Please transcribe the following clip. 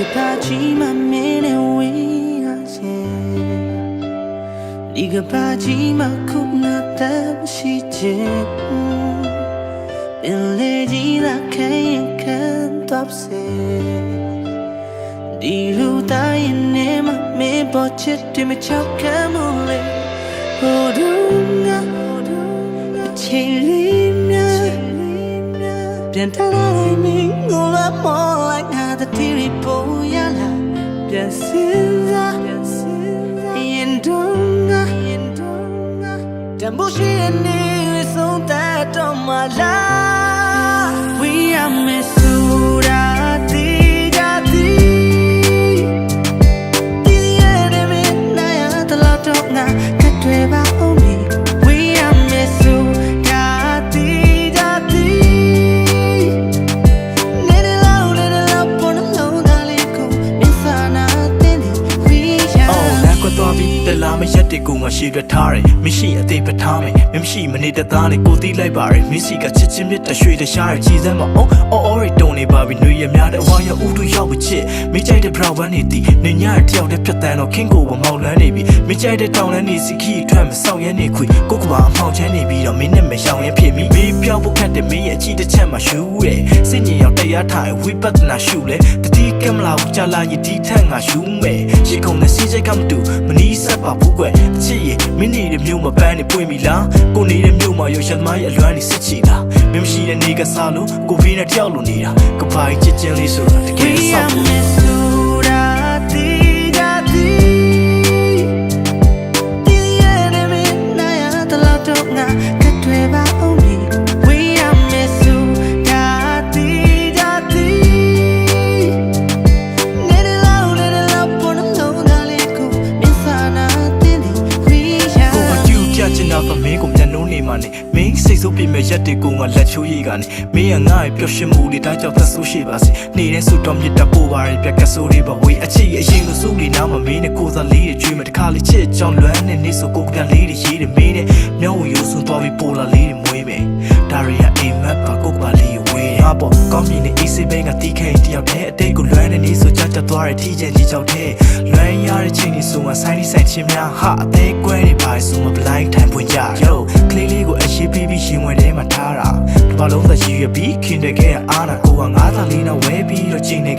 ကပါချီမမင်းနဲ့ဝေးရစေဒီကပါချီမခုနာတမရှိချင်ပင်လေကြီးလာခဲရင်ခံတော့စေဒီလူတိုင်းနဲ့မမေပေါ်ချစ်တယ်မချော ပြန်တလာလိုက်မင်းငိုလာမောလိုက်ငါတတိရီပေါ်ရလာပြန်စင်စားပြန်စင်စားရင်ဒူငါရင်ဒူငါတမိုးရှိနေဆုံးတဲ့တော့မလား We are Missouri တီ သွားပြီးတလားမရက်တဲ့ကိုငါရှေ့ပြထားတယ်မရှိအသေးပထားမယ်မမရှိမနေတဲ့သားနဲ့ကိုတီးလိုက်ပါရယ်မစီကချစ်ချင်းမြတ်တရွှေတရှားရကြည်စမ်းမအောင်အော်အော်ရီတုံနေပါပြီနှွေရများတဲ့ဝါရဥတုရောက်ချစ်မိကြိုက်တဲ့ဘရောင်ဝမ်းနေတီနေညတယောက်တည်းဖြတ်တန်းတော့ခင်းကိုဝမောက်လန်းနေပြီမိကြိုက်တဲ့တောင်လန်းနေစီခီထွက်မဆောက်ရဲနေခွေကိုကဘာအမောက်ချမ်းနေပြီးတော့မင်းနဲ့မရှောင်ရင်ဖြစ်မိမိပြောက်ဖို့ခတ်တဲ့မင်းရဲ့အချီတစ်ချက်မှရှူတဲ့စင်ကြီးရောက်တရားထိုင်ဝိပဿနာရှုလေတတိကမလာဘူးကြာလာရင်ဒီ ထက်ငါရှူမယ်ရေကုန်တဲ့စီးစိတ်ကမတူမနီးဆက်ပါဘူးကွယ်အချစ်ရဲ့မင်းနေတဲ့မြို့မပန်းနေပွင့်ပြီလားကိုနေတဲ့မြို့မှာရောရှမ်းမရဲ့အလွမ်းနေစစ်ချီလားမင်းမရှိတဲ့နေကစားလို့ကိုဖေးနဲ့တယောက်လိုနေတာကပိုင်ချစ်ချင်းလေးဆိုတာတကယ် We ဆောက် are နှုံးနေမှနဲ့မင်းစိတ်ဆိုးပြမဲ့ရက်တွေကိုငါလက်ချိုးရည်ကနေမင်းရငါ့ရဲ့ပျော်ရွှင်မှုတွေဒါကြောင့်သက်ဆိုးရှိပါစေနေတဲ့ဆူတော်မြတ်တပိုးပါရပြက်ကဆိုးတွေပါဝေးအချစ်ရဲ့အရင်ကစိုးလေးနားမှာမင်းနဲ့ကိုယ်စားလေးတွေကျွေးမယ်တခါလေးချစ်ကြောင်လွမ်းနေနေဆိုကိုကပြန်လေးတွေရေးတယ်မင်းနဲ့မျောဝရိုးစွန်းသွားပြီးပိုလာလေးတွေမွေးမယ်ဒါရီယာအိမ်မက်ပါကိုကပါလေးဝေးငါပေါ့ကောင်းမြင်တဲ့ AC ဘင်းကတီးခဲတယောက်တည်းအတိတ်ကိုလွမ်းနေနေဆိုကြကြသွားတဲ့ထီးချင်ကြီးချောက်တဲ့လွမ်းရတဲ့ချိန်ကြီးဆိုမှဆိုင်ဒီဆိုင်ချင်းများဟာအသေးကွဲနေပါဆိုမှ blind time ပွင့်ကြ yo ကလေးလေးကိုအ ရှိပြီးပြီးရင်ဝင်ထဲမှာထားတာဒီဘာလုံးသက်ရည်ရပြီးခင်တဲ့ခဲ့အားနာကိုကငါးသာလေးနဲ့ဝဲပြီးတော့ချိန်နေ